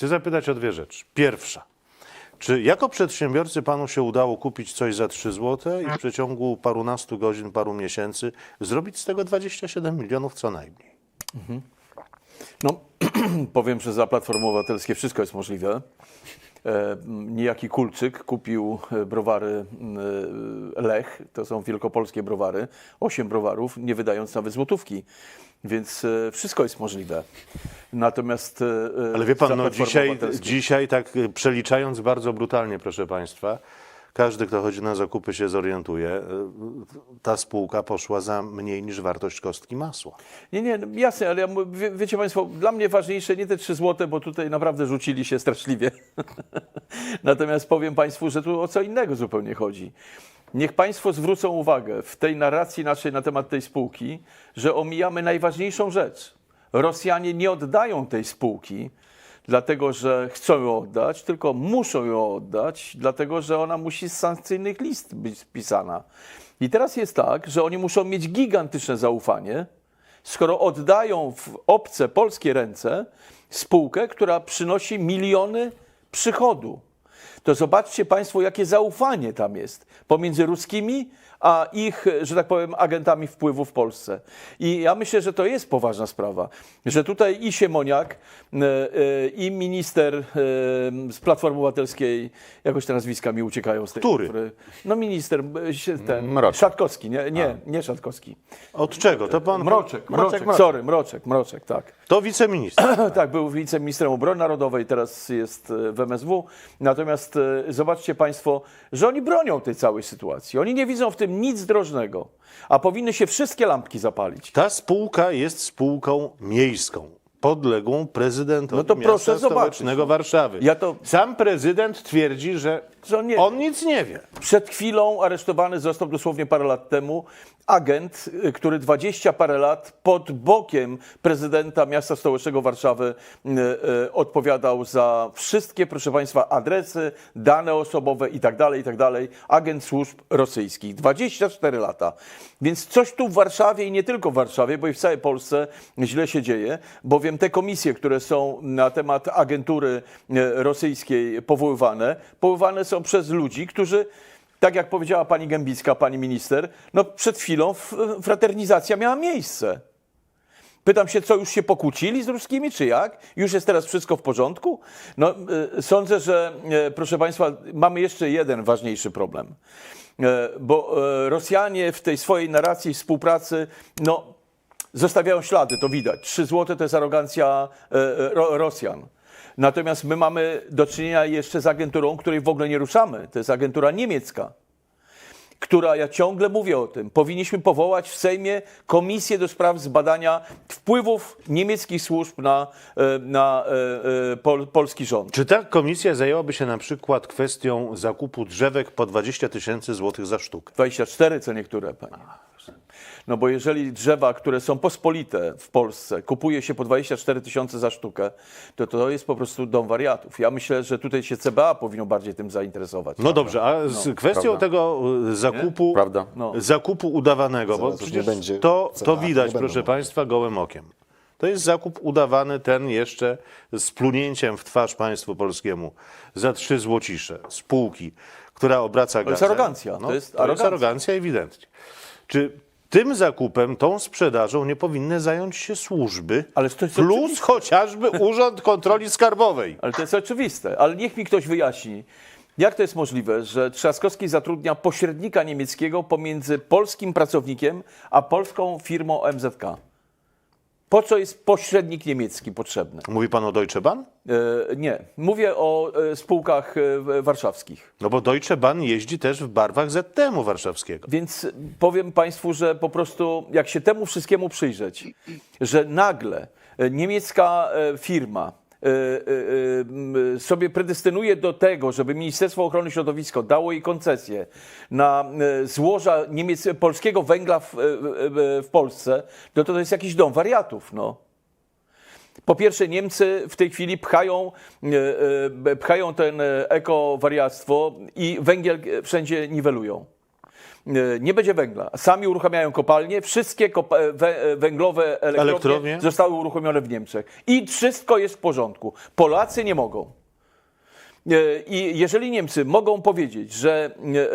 Chcę zapytać o dwie rzeczy. Pierwsza. Czy jako przedsiębiorcy panu się udało kupić coś za 3 zł i w przeciągu parunastu godzin, paru miesięcy zrobić z tego 27 milionów co najmniej? No, powiem, że za Platformą Obywatelskie wszystko jest możliwe. E, niejaki Kulczyk kupił e, browary e, Lech, to są wielkopolskie browary, osiem browarów, nie wydając nawet złotówki. Więc wszystko jest możliwe. Natomiast. Ale wie pan, no dzisiaj, dzisiaj tak przeliczając bardzo brutalnie, proszę państwa, każdy, kto chodzi na zakupy się zorientuje, y, ta spółka poszła za mniej niż wartość kostki masła. Nie, nie, jasne, ale ja, wie, wiecie Państwo, dla mnie ważniejsze nie te 3 złote, bo tutaj naprawdę rzucili się straszliwie. Natomiast powiem Państwu, że tu o co innego zupełnie chodzi. Niech Państwo zwrócą uwagę w tej narracji naszej na temat tej spółki, że omijamy najważniejszą rzecz. Rosjanie nie oddają tej spółki, dlatego że chcą ją oddać, tylko muszą ją oddać, dlatego że ona musi z sankcyjnych list być spisana. I teraz jest tak, że oni muszą mieć gigantyczne zaufanie, skoro oddają w obce polskie ręce spółkę, która przynosi miliony przychodu. To zobaczcie Państwo, jakie zaufanie tam jest pomiędzy ruskimi a ich, że tak powiem, agentami wpływu w Polsce. I ja myślę, że to jest poważna sprawa, że tutaj i Siemoniak, e, e, i minister e, z Platformy Obywatelskiej, jakoś te nazwiska mi uciekają z tej Który? który- No minister, ten, Mroczek. Szatkowski, nie, nie, nie Szatkowski. Od czego? To pan. Mroczek, Mroczek, Mroczek. sorry, Mroczek, Mroczek, tak. To wiceminister. Tak, był wiceministrem obrony narodowej, teraz jest w MSW. Natomiast e, zobaczcie Państwo, że oni bronią tej całej sytuacji. Oni nie widzą w tym nic drożnego, a powinny się wszystkie lampki zapalić. Ta spółka jest spółką miejską, podległą prezydentowi No to miasta proszę zobaczyć. stołecznego Warszawy. Ja to- Sam prezydent twierdzi, Że on nie- on nic nie wie. Przed chwilą aresztowany został dosłownie parę lat temu agent, y, który 20 parę lat pod bokiem prezydenta miasta stołecznego Warszawy y, y, odpowiadał za wszystkie, proszę Państwa, adresy, dane osobowe i tak dalej, i tak dalej. Agent służb rosyjskich. 24 lata. Więc coś tu w Warszawie i nie tylko w Warszawie, bo i w całej Polsce źle się dzieje, bowiem te komisje, które są na temat agentury rosyjskiej powoływane, powoływane są przez ludzi, którzy tak jak powiedziała pani Gębicka, pani minister, no przed chwilą fraternizacja miała miejsce. Pytam się, co już się pokłócili z ruskimi, czy jak? Już jest teraz wszystko w porządku? No, y, sądzę, że, y, proszę Państwa, mamy jeszcze jeden ważniejszy problem. Y, Bo Rosjanie w tej swojej narracji współpracy, no, zostawiają ślady, to widać. Trzy złote to jest arogancja Ro- Rosjan. Natomiast my mamy do czynienia jeszcze z agenturą, której w ogóle nie ruszamy. To jest agentura niemiecka która, ja ciągle mówię o tym, powinniśmy powołać w Sejmie komisję do spraw zbadania wpływów niemieckich służb na, e, na e, e, pol, polski rząd. Czy ta komisja zajęłaby się na przykład kwestią zakupu drzewek po 20 tysięcy złotych za sztukę? 24 co niektóre, panie. No bo jeżeli drzewa, które są pospolite w Polsce, kupuje się po 24 tysiące za sztukę, to to jest po prostu dom wariatów. Ja myślę, że tutaj się CBA powinno bardziej tym zainteresować. No dobrze, a z kwestią prawda. tego y, zakupu, Prawda. No. zakupu udawanego, bo Zaraz przecież będzie to, to widać, proszę. Państwa, gołym okiem. To jest zakup udawany, ten jeszcze z plunięciem w twarz państwu polskiemu za trzy złocisze spółki, która obraca To jest gazem. arogancja, to jest to jest arogancja. arogancja ewidentnie. Czy tym zakupem, tą sprzedażą nie powinny zająć się służby, Ale to jest plus oczywiste. chociażby Urząd Kontroli Skarbowej? Ale to jest oczywiste. Ale niech mi ktoś wyjaśni, jak to jest możliwe, że Trzaskowski zatrudnia pośrednika niemieckiego pomiędzy polskim pracownikiem a polską firmą MZK? Po co jest pośrednik niemiecki potrzebny? Mówi pan o Deutsche Bahn? E, nie, mówię o e, spółkach e, warszawskich. No bo Deutsche Bahn jeździ też w barwach ZTM-u warszawskiego. Więc powiem Państwu, że po prostu jak się temu wszystkiemu przyjrzeć, że nagle e, niemiecka e, firma sobie predestynuje do tego, żeby Ministerstwo Ochrony Środowiska dało jej koncesję na złoża niemiec, polskiego węgla w, w, Polsce, no to to jest jakiś dom wariatów, no. Po pierwsze, Niemcy w tej chwili pchają, pchają ten e, ekowariactwo i węgiel wszędzie niwelują. Nie będzie węgla. Sami uruchamiają kopalnie, wszystkie kopa- e, e, węglowe elektrownie, Elektrownie? zostały uruchomione w Niemczech. I wszystko jest w porządku. Polacy nie mogą. E, I jeżeli Niemcy mogą powiedzieć, że e, e,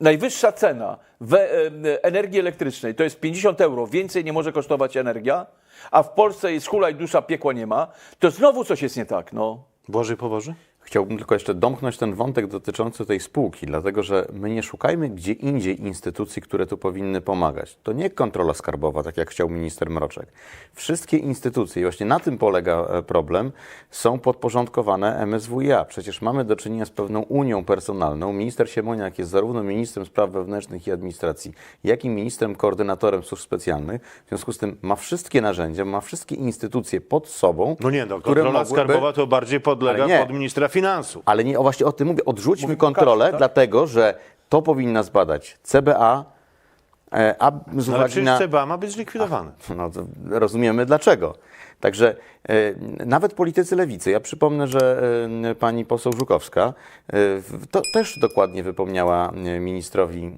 najwyższa cena e, energii elektrycznej to jest 50 euro, więcej nie może kosztować energia, a w Polsce jest hula i dusza, piekła nie ma, to znowu coś jest nie tak. No. Błażej Poboży? Chciałbym tylko jeszcze domknąć ten wątek dotyczący tej spółki, dlatego że my nie szukajmy gdzie indziej instytucji, które tu powinny pomagać. To nie kontrola skarbowa, tak jak chciał minister Mroczek. Wszystkie instytucje, i właśnie na tym polega e, problem, są podporządkowane MSWiA. Przecież mamy do czynienia z pewną unią personalną. Minister Siemoniak jest zarówno ministrem spraw wewnętrznych i administracji, jak i ministrem koordynatorem służb specjalnych. W związku z tym ma wszystkie narzędzia, ma wszystkie instytucje pod sobą. No nie, no, które kontrola mogłyby- skarbowa to bardziej podlega pod ministra finansów. Ale nie, o właśnie o tym mówię. Odrzućmy Mówimy kontrolę, tak? dlatego że to powinna zbadać CBA, e, a z No, ale uwagi przecież na... CBA ma być zlikwidowane. No, to rozumiemy dlaczego. Także e, nawet politycy lewicy, ja przypomnę, że e, pani poseł Żukowska e, to też dokładnie wypomniała e, ministrowi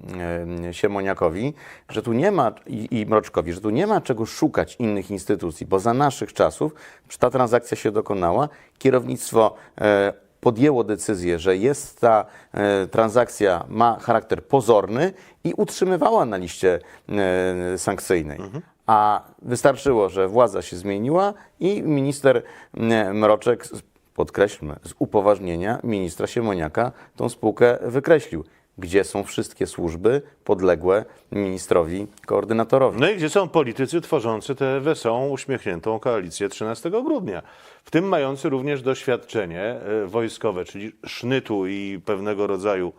e, Siemoniakowi, że tu nie ma i, i Mroczkowi, że tu nie ma czego szukać innych instytucji, bo za naszych czasów ta transakcja się dokonała, kierownictwo e, podjęło decyzję, że jest ta e, transakcja, ma charakter pozorny i utrzymywała na liście e, sankcyjnej. A wystarczyło, że władza się zmieniła i minister e, Mroczek, podkreślmy, z upoważnienia ministra Siemoniaka tą spółkę wykreślił. Gdzie są wszystkie służby podległe ministrowi koordynatorowi? No i gdzie są politycy tworzący tę wesołą, uśmiechniętą koalicję 13 grudnia? W tym mający również doświadczenie e, wojskowe, czyli sznytu i pewnego rodzaju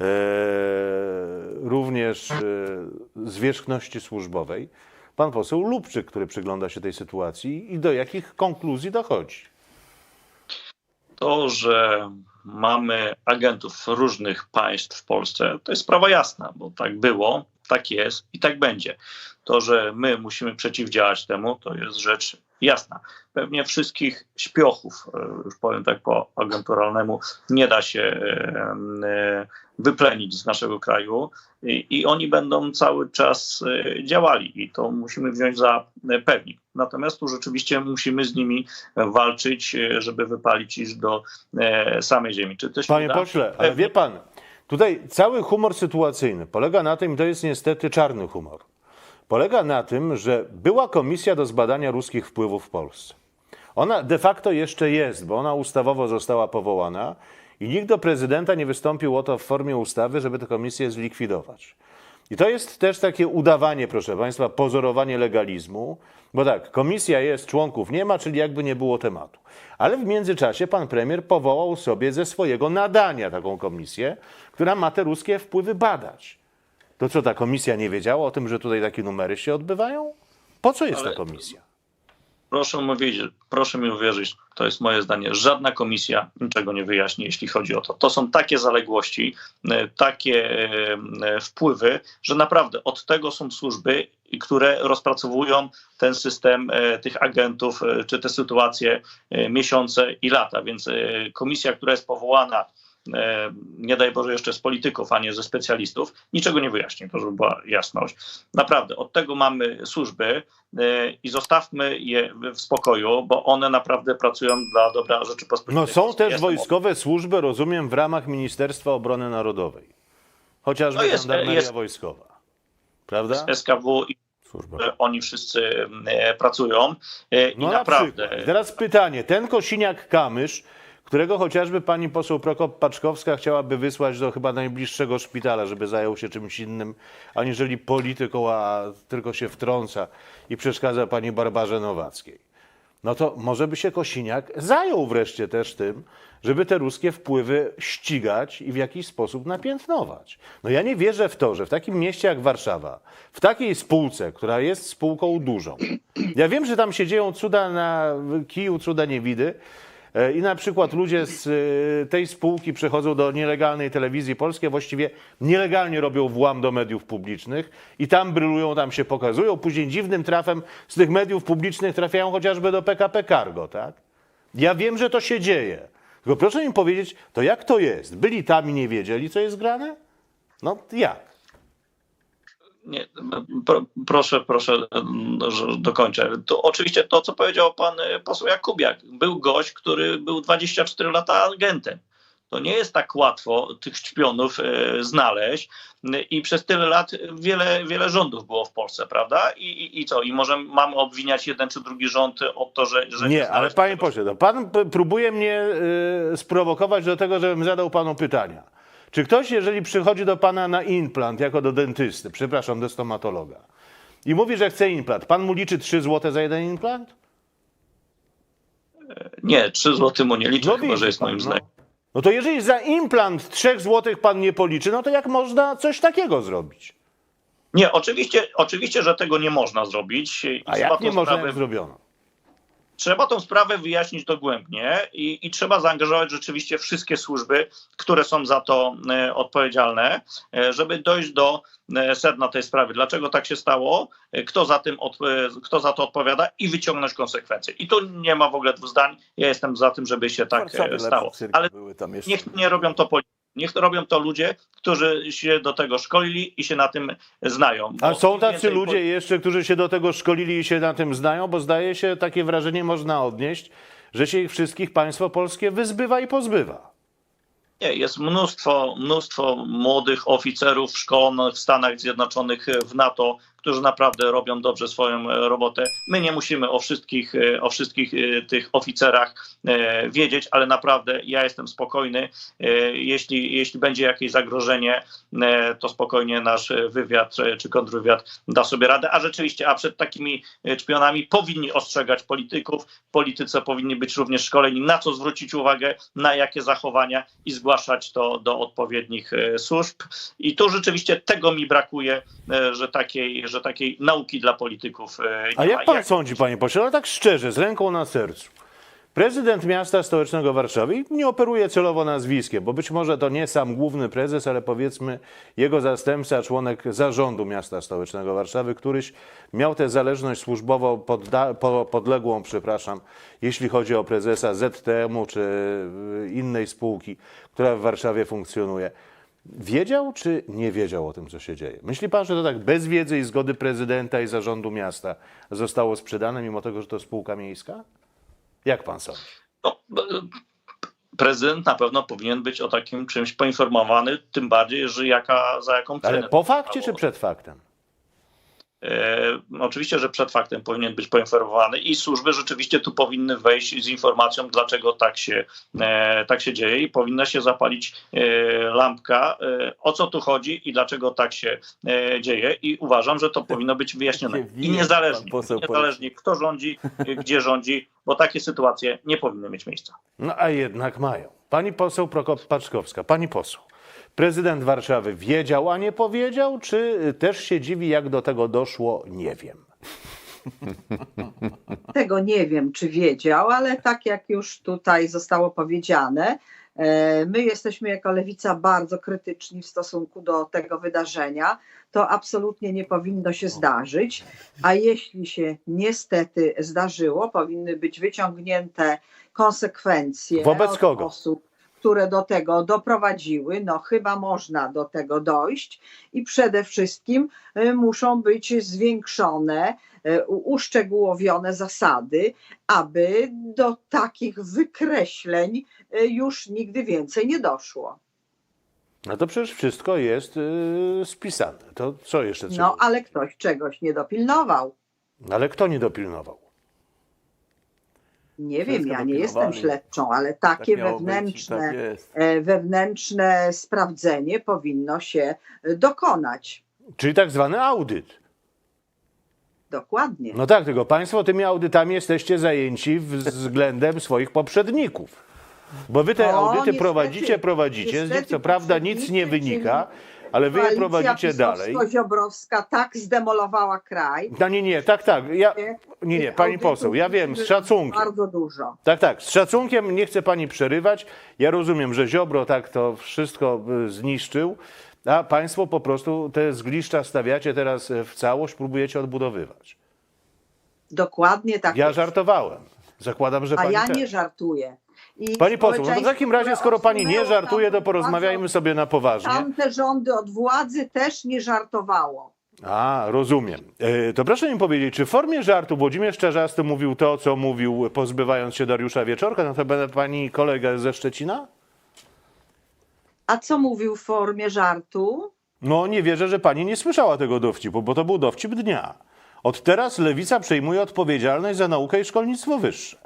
e, również e, zwierzchności służbowej. Pan poseł Lubczyk, który przygląda się tej sytuacji i do jakich konkluzji dochodzi. To, że mamy agentów różnych państw w Polsce, to jest sprawa jasna, bo tak było, tak jest i tak będzie. To, że my musimy przeciwdziałać temu, to jest rzecz jasna. Pewnie wszystkich śpiochów, e, już powiem tak po agenturalnemu, nie da się e, e, wyplenić z naszego kraju i, i oni będą cały czas działali i to musimy wziąć za pewnik. Natomiast tu rzeczywiście musimy z nimi walczyć, żeby wypalić ich do samej ziemi. Czy to się Panie uda? pośle, ale wie pan, tutaj cały humor sytuacyjny polega na tym, to jest niestety czarny humor, polega na tym, że była komisja do zbadania ruskich wpływów w Polsce. Ona de facto jeszcze jest, bo ona ustawowo została powołana i nikt do prezydenta nie wystąpił o to w formie ustawy, żeby tę komisję zlikwidować. I to jest też takie udawanie, proszę Państwa, pozorowanie legalizmu, bo tak, komisja jest, członków nie ma, czyli jakby nie było tematu. Ale w międzyczasie pan premier powołał sobie ze swojego nadania taką komisję, która ma te ruskie wpływy badać. To co, ta komisja nie wiedziała o tym, że tutaj takie numery się odbywają? Po co jest Ale- ta komisja? Proszę, mówić, proszę mi uwierzyć, to jest moje zdanie. Żadna komisja niczego nie wyjaśni, jeśli chodzi o to. To są takie zaległości, e, takie e, e, wpływy, że naprawdę od tego są służby, które rozpracowują ten system tych agentów, czy te sytuacje miesiące i lata. Więc komisja, która jest powołana, nie daj Boże jeszcze z polityków, a nie ze specjalistów, niczego nie wyjaśni, to żeby była jasność. Naprawdę, od tego mamy służby e, i zostawmy je w- spokoju, bo one naprawdę pracują dla dobra Rzeczypospolitej. No są też Jestem wojskowe służby, rozumiem, w ramach Ministerstwa Obrony Narodowej. Chociażby No jest- żandarmeria jest- wojskowa. Prawda? SKW i Służba. e, oni wszyscy e, pracują e, i No na naprawdę przykład. Teraz pytanie. Ten Kosiniak-Kamysz, którego chociażby pani poseł Prokop-Paczkowska chciałaby wysłać do chyba najbliższego szpitala, żeby zajął się czymś innym, aniżeli polityką, a tylko się wtrąca i przeszkadza pani Barbarze Nowackiej. No to może by się Kosiniak zajął wreszcie też tym, żeby te ruskie wpływy ścigać i w jakiś sposób napiętnować. No ja nie wierzę w to, że w takim mieście jak Warszawa, w takiej spółce, która jest spółką dużą, ja wiem, że tam się dzieją cuda na kiju, cuda niewidy, I na przykład ludzie z e, tej spółki przechodzą do nielegalnej telewizji polskiej, właściwie nielegalnie robią włam do mediów publicznych i tam brylują, tam się pokazują. Później dziwnym trafem z tych mediów publicznych trafiają chociażby do PKP Cargo, tak? Ja wiem, że to się dzieje. Tylko proszę mi powiedzieć, to jak to jest? Byli tam i nie wiedzieli, co jest grane? No jak? Nie, pro, proszę, proszę, dokończę. To oczywiście to, co powiedział pan e, poseł Jakubiak. Był gość, który był 24 lata agentem. To nie jest tak łatwo tych szpionów e, znaleźć i przez tyle lat wiele, wiele rządów było w Polsce, prawda? I, i, i co? I może mamy obwiniać jeden czy drugi rząd o to, że... że Nie, ale panie pośle, no pan próbuje mnie y, sprowokować do tego, żebym zadał panu pytania. Czy ktoś, jeżeli przychodzi do pana na implant jako do dentysty, przepraszam, do stomatologa, i mówi, że chce implant, pan mu liczy 3 zł za jeden implant? Nie, 3 zł mu nie liczę, chyba, widzi że jest pan, moim no. znajomym. No to jeżeli za implant 3 zł pan nie policzy, no to jak można coś takiego zrobić? Nie, oczywiście, oczywiście, że tego nie można zrobić. i A jak nie można, sprawę jak zrobiono? Trzeba tą sprawę wyjaśnić dogłębnie i, i trzeba zaangażować rzeczywiście wszystkie służby, które są za to e, odpowiedzialne, e, żeby dojść do e, sedna tej sprawy. Dlaczego tak się stało, kto za, tym od, kto za to odpowiada i wyciągnąć konsekwencje. I tu nie ma w ogóle dwóch zdań. Ja jestem za tym, żeby się tak stało. Ale niech nie robią to politycy. Niech to robią to ludzie, którzy się do tego szkolili i się na tym znają. A są tacy ludzie jeszcze, którzy się do tego szkolili i się na tym znają, bo zdaje się, takie wrażenie można odnieść, że się ich wszystkich państwo polskie wyzbywa i pozbywa. Nie, jest mnóstwo, mnóstwo młodych oficerów szkolonych w Stanach Zjednoczonych w NATO, którzy naprawdę robią dobrze swoją e, robotę. My nie musimy o wszystkich, e, o wszystkich e, tych oficerach wiedzieć, ale naprawdę ja jestem spokojny. Jeśli, jeśli będzie jakieś zagrożenie, to spokojnie nasz wywiad czy kontrwywiad da sobie radę. A rzeczywiście, a przed takimi szpionami powinni ostrzegać polityków. Politycy powinni być również szkoleni, na co zwrócić uwagę, na jakie zachowania i zgłaszać to do odpowiednich służb. I tu rzeczywiście tego mi brakuje, że takiej, że takiej nauki dla polityków e, nie A ma. jak pan sądzi, panie pośle, ale tak szczerze, z ręką na sercu, prezydent miasta stołecznego Warszawy, nie operuje celowo nazwiskiem, bo być może to nie sam główny prezes, ale powiedzmy jego zastępca, członek zarządu miasta stołecznego Warszawy, któryś miał tę zależność po, podległą, przepraszam, jeśli chodzi o prezesa ZTM-u czy innej spółki, która w Warszawie funkcjonuje. Wiedział czy nie wiedział o tym, co się dzieje? Myśli pan, że to tak bez wiedzy i zgody prezydenta i zarządu miasta zostało sprzedane, mimo tego, że to spółka miejska? Jak pan sądzi? No, prezydent na pewno powinien być o takim czymś poinformowany, tym bardziej, że jaka, za jaką cenę. Ale po fakcie czy przed faktem? E, oczywiście, że przed faktem powinien być poinformowany i służby rzeczywiście tu powinny wejść z informacją, dlaczego tak się, e, tak się dzieje i powinna się zapalić e, lampka, o co tu chodzi i dlaczego tak się dzieje i uważam, że to powinno być wyjaśnione. I niezależnie, niezależnie kto rządzi, gdzie rządzi, bo takie sytuacje nie powinny mieć miejsca. No a jednak mają. Pani poseł Prokop-Paczkowska, pani poseł. Prezydent Warszawy wiedział, a nie powiedział, czy też się dziwi, jak do tego doszło? Nie wiem. Tego nie wiem, czy wiedział, ale tak jak już tutaj zostało powiedziane, e, my jesteśmy jako lewica bardzo krytyczni w stosunku do tego wydarzenia. To absolutnie nie powinno się zdarzyć, a jeśli się niestety zdarzyło, powinny być wyciągnięte konsekwencje Wobec kogo? osób, które do tego doprowadziły. No chyba można do tego dojść i przede wszystkim e, muszą być zwiększone u- uszczegółowione zasady, aby do takich wykreśleń e, już nigdy więcej nie doszło. No to przecież wszystko jest yy, spisane. To co jeszcze trzeba? No ale ktoś czegoś nie dopilnował. Ale kto nie dopilnował? Nie Wszystko wiem, ja nie jestem śledczą, ale Tak takie być, wewnętrzne, tak jest. e, wewnętrzne sprawdzenie powinno się e, dokonać. Czyli tak zwany audyt. Dokładnie. No tak, tylko państwo tymi audytami jesteście zajęci względem swoich poprzedników. Bo wy te No, audyty niestety, prowadzicie, prowadzicie, z nich niestety co prawda nic nie wynika, ale wy je prowadzicie dalej. pisowsko-ziobrowska tak zdemolowała kraj. No nie, nie, tak, tak. Ja, nie, nie, pani poseł, ja wiem, z szacunkiem. Bardzo dużo. Tak, tak, z szacunkiem nie chcę pani przerywać. Ja rozumiem, że Ziobro tak to wszystko y, zniszczył, a państwo po prostu te zgliszcza stawiacie teraz y, w całość, próbujecie odbudowywać. Dokładnie tak. Ja jest. żartowałem. Zakładam, że A pani ja też. nie żartuję. I Pani poseł, no to w takim razie, skoro pani nie żartuje, to porozmawiajmy sobie na poważnie. Tamte rządy od władzy też nie żartowało. A, rozumiem. E, To proszę mi powiedzieć, czy w formie żartu Włodzimierz Czarzasty mówił to, co mówił, pozbywając się Dariusza Wieczorka, notabene pani kolega ze Szczecina? A co mówił w formie żartu? No, nie wierzę, że pani nie słyszała tego dowcipu, bo to był dowcip dnia. Od teraz lewica przejmuje odpowiedzialność za naukę i szkolnictwo wyższe.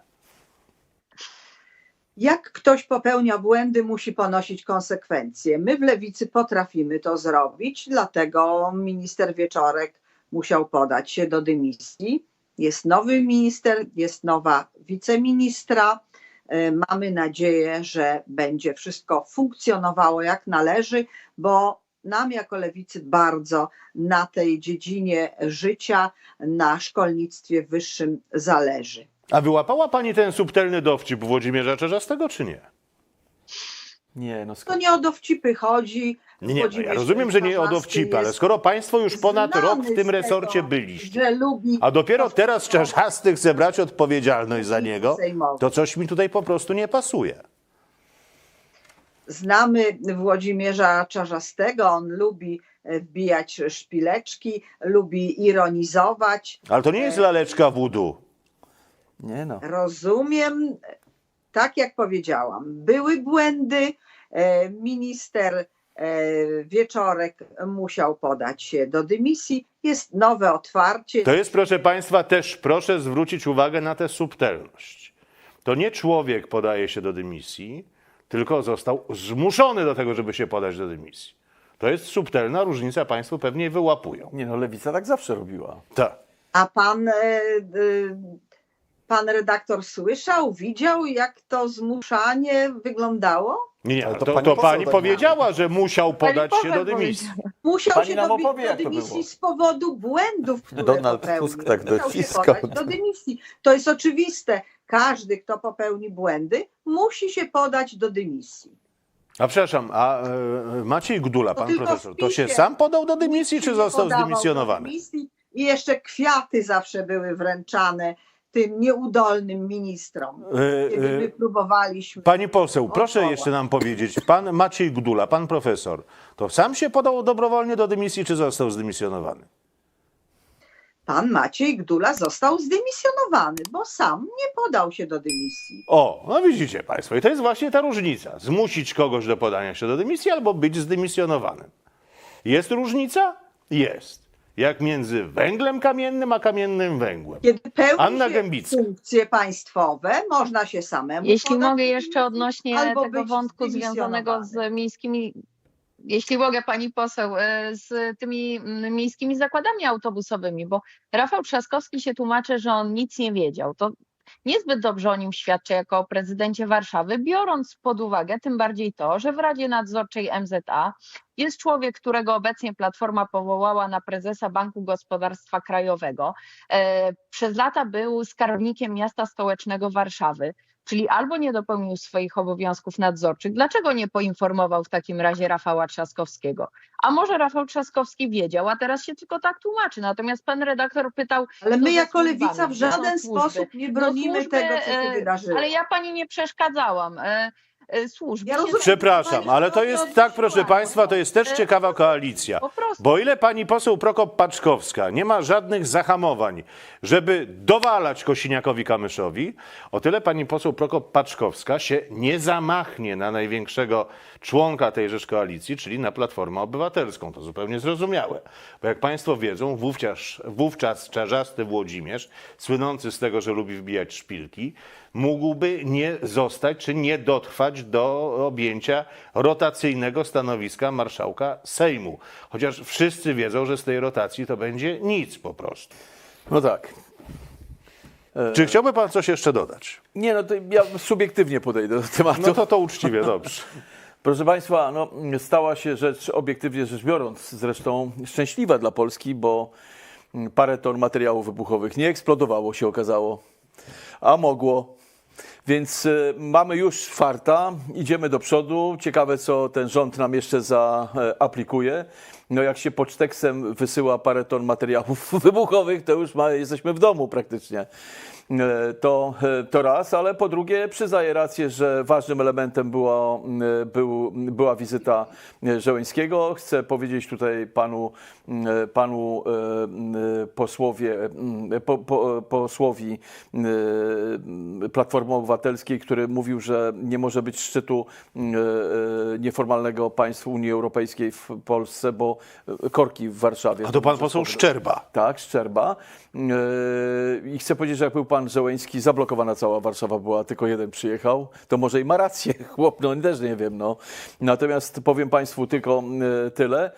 Jak ktoś popełnia błędy, musi ponosić konsekwencje. My w lewicy potrafimy to zrobić, dlatego minister Wieczorek musiał podać się do dymisji. Jest nowy minister, jest nowa wiceministra. E, Mamy nadzieję, że będzie wszystko funkcjonowało jak należy, bo nam jako lewicy bardzo na tej dziedzinie życia, na szkolnictwie wyższym zależy. A wyłapała pani ten subtelny dowcip Włodzimierza Czarzastego, czy nie? Nie, no To skąd? nie o dowcipy chodzi. Nie, no ja rozumiem, że nie o dowcipy, ale skoro państwo już ponad rok w tym resorcie tego, byliście, a dopiero teraz Czarzasty chce brać odpowiedzialność za niego, to coś mi tutaj po prostu nie pasuje. Znamy Włodzimierza Czarzastego, on lubi e, wbijać szpileczki, lubi ironizować. Ale to nie jest laleczka wudu. Nie no. Rozumiem, tak jak powiedziałam, były błędy. e, Minister e, Wieczorek musiał podać się do dymisji. Jest nowe otwarcie. To jest, proszę Państwa, też proszę zwrócić uwagę na tę subtelność. To nie człowiek podaje się do dymisji, tylko został zmuszony do tego, żeby się podać do dymisji. To jest subtelna różnica, Państwo pewnie wyłapują. Nie no, lewica tak zawsze robiła. Tak. A pan, e, pan redaktor słyszał, widział, jak to zmuszanie wyglądało? Nie, nie, Ale to, to to, pani pani, poseł tak powiedziała, że musiał podać się do dymisji. Musiał Pani się nam opowie, do jak to dymisji było. z powodu błędów, które Donald popełnił. Tusk tak Musiał się dociskał. podać do dymisji. To jest oczywiste. Każdy, kto popełni błędy, musi się podać do dymisji. A przepraszam, a e, Maciej Gdula, To pan tylko profesor, to się sam podał do dymisji, Nikt czy został podawał do zdymisjonowany? dymisji I jeszcze kwiaty zawsze były wręczane tym nieudolnym ministrom. E, Kiedy e, my próbowaliśmy. Pani poseł, proszę Odwołać. jeszcze nam powiedzieć, pan Maciej Gdula, pan profesor, to sam się podał dobrowolnie do dymisji, czy został zdymisjonowany? Pan Maciej Gdula został zdymisjonowany, bo sam nie podał się do dymisji. O, no widzicie Państwo, i to jest właśnie ta różnica. Zmusić kogoś do podania się do dymisji albo być zdymisjonowanym. Jest różnica? Jest. Jak między węglem kamiennym a kamiennym węgłem. Kiedy pełni Anna się Gębicka. funkcje państwowe, można się samemu Jeśli podać mogę jeszcze odnośnie albo tego być wątku związanego z miejskimi, jeśli mogę pani poseł, e, z tymi mm, miejskimi zakładami autobusowymi, bo Rafał Trzaskowski się tłumaczy, że on nic nie wiedział. To niezbyt dobrze o nim świadczy jako o prezydencie Warszawy, biorąc pod uwagę tym bardziej to, że w Radzie Nadzorczej MZA jest człowiek, którego obecnie Platforma powołała na prezesa Banku Gospodarstwa Krajowego. E, Przez lata był skarbnikiem miasta stołecznego Warszawy czyli albo nie dopełnił swoich obowiązków nadzorczych. Dlaczego nie poinformował w takim razie Rafała Trzaskowskiego? A może Rafał Trzaskowski wiedział, a teraz się tylko tak tłumaczy. Natomiast pan redaktor pytał, Ale my jako lewica w są żaden sposób nie No bronimy służby, tego, co się e, wydarzyło. Ale ja pani nie przeszkadzałam. E, Służby. Ja rozumiem, Przepraszam, ale to jest tak, proszę Państwa, to jest też E, ciekawa koalicja. Bo ile pani poseł Prokop-Paczkowska nie ma żadnych zahamowań, żeby dowalać Kosiniakowi Kamyszowi, o tyle pani poseł Prokop-Paczkowska się nie zamachnie na największego członka tejże koalicji, czyli na Platformę Obywatelską. To zupełnie zrozumiałe. Bo jak państwo wiedzą, wówczas, wówczas czarzasty Włodzimierz, słynący z tego, że lubi wbijać szpilki, mógłby nie zostać czy nie dotrwać do objęcia rotacyjnego stanowiska marszałka Sejmu. Chociaż wszyscy wiedzą, że z tej rotacji to będzie nic po prostu. No tak. Czy chciałby pan coś jeszcze dodać? Nie no, to ja subiektywnie podejdę do tematu. No to to uczciwie, dobrze. Proszę Państwa, no, stała się rzecz, obiektywnie rzecz biorąc, zresztą szczęśliwa dla Polski, bo parę ton materiałów wybuchowych nie eksplodowało, się okazało, a mogło. Więc y, mamy już farta, idziemy do przodu. Ciekawe, co ten rząd nam jeszcze zaaplikuje. No jak się poczteksem wysyła parę ton materiałów wybuchowych, to już ma, jesteśmy w domu praktycznie. E, To, e, to raz, ale po drugie przyznaję rację, że ważnym elementem było, e, był, była wizyta Żeleńskiego. Chcę powiedzieć tutaj panu, panu posłowie, po, po, posłowi Platformy Obywatelskiej, który mówił, że nie może być szczytu nieformalnego państw Unii Europejskiej w Polsce, bo korki w Warszawie. A to pan poseł Szczerba. tak, Szczerba. Yy, I chcę powiedzieć, że jak był pan Żołęński, zablokowana cała Warszawa była, tylko jeden przyjechał. To może i ma rację, chłop, no też nie wiem. No. Natomiast powiem państwu tylko yy, tyle.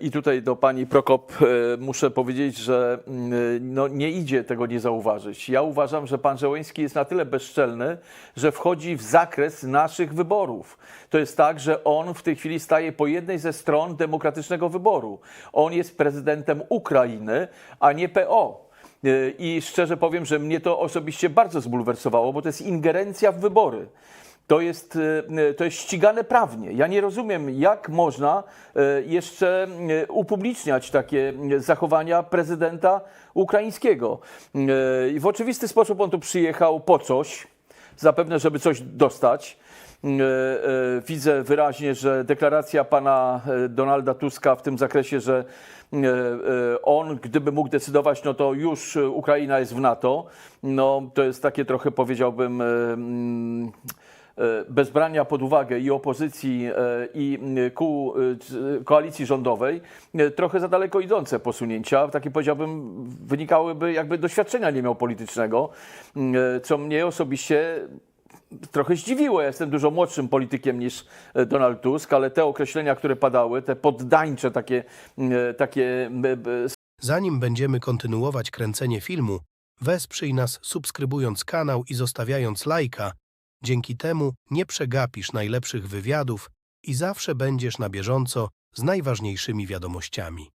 I tutaj do pani Prokop yy, muszę powiedzieć, że yy, no, nie idzie tego nie zauważyć. Ja uważam, że pan Żołęński jest na tyle bezczelny, że wchodzi w zakres naszych wyborów. To jest tak, że on w tej chwili staje po jednej ze stron demokratycznego wyboru. On jest prezydentem Ukrainy, a nie PO. Yy, I szczerze powiem, że mnie to osobiście bardzo zbulwersowało, bo to jest ingerencja w wybory. To jest, y, to jest ścigane prawnie. Ja nie rozumiem, jak można y, jeszcze y, upubliczniać takie zachowania prezydenta ukraińskiego. W oczywisty sposób on tu przyjechał po coś, zapewne, żeby coś dostać. E, e, Widzę wyraźnie, że deklaracja pana e, Donalda Tuska w tym zakresie, że e, e, on, gdyby mógł decydować, no to już e, Ukraina jest w NATO. No to jest takie trochę powiedziałbym. E, mm, Bez brania pod uwagę i opozycji, e, i mm, kół e, c- koalicji rządowej, trochę za daleko idące posunięcia. Takie powiedziałbym, wynikałyby jakby doświadczenia nie miał politycznego, e, co mnie osobiście trochę zdziwiło. Ja jestem dużo młodszym politykiem niż Donald Tusk, ale te określenia, które padały, te poddańcze takie, e, takie Zanim będziemy kontynuować kręcenie filmu, wesprzyj nas subskrybując kanał i zostawiając lajka. Dzięki temu nie przegapisz najlepszych wywiadów i zawsze będziesz na bieżąco z najważniejszymi wiadomościami.